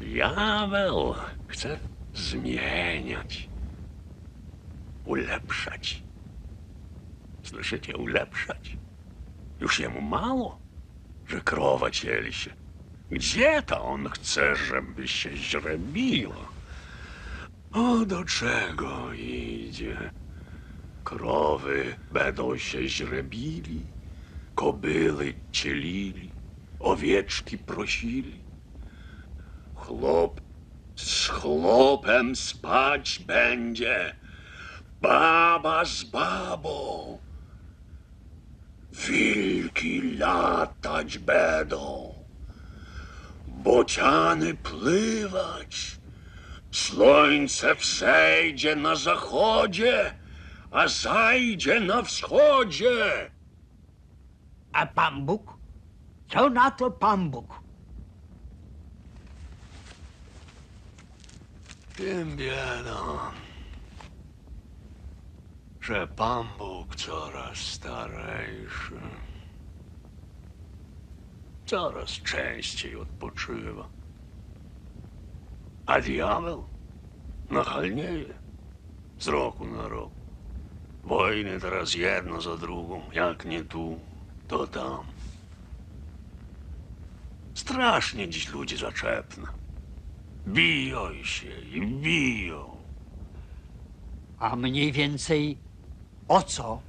Diabeł chce zmieniać, ulepszać. Słyszycie, ulepszać? Już jemu mało, że krowa cieli się. Gdzie to on chce, żeby się źrebiło? O, do czego idzie? Krowy będą się źrebili, kobyły cielili, owieczki prosili. Chłop z chłopem spać będzie, baba z babą. Wilki latać będą, bociany pływać. Słońce wzejdzie na zachodzie, a zajdzie na wschodzie. A Pan Bóg? Co na to Pan Bóg? Tym biedą, że Pan Bóg coraz starejszy, coraz częściej odpoczywa, a diabeł nachalnieje z roku na rok. Wojny teraz jedno za drugą, jak nie tu, to tam. Strasznie dziś ludzie zaczepne. Biją się i biją. A mniej więcej o co?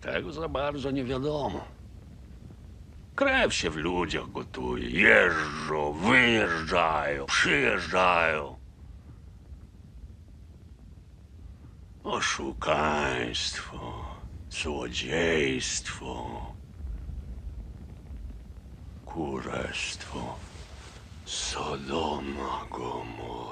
Tego za bardzo nie wiadomo. Krew się w ludziach gotuje. Jeżdżą, wyjeżdżają, przyjeżdżają. Oszukaństwo, złodziejstwo, kurestwo, その孫も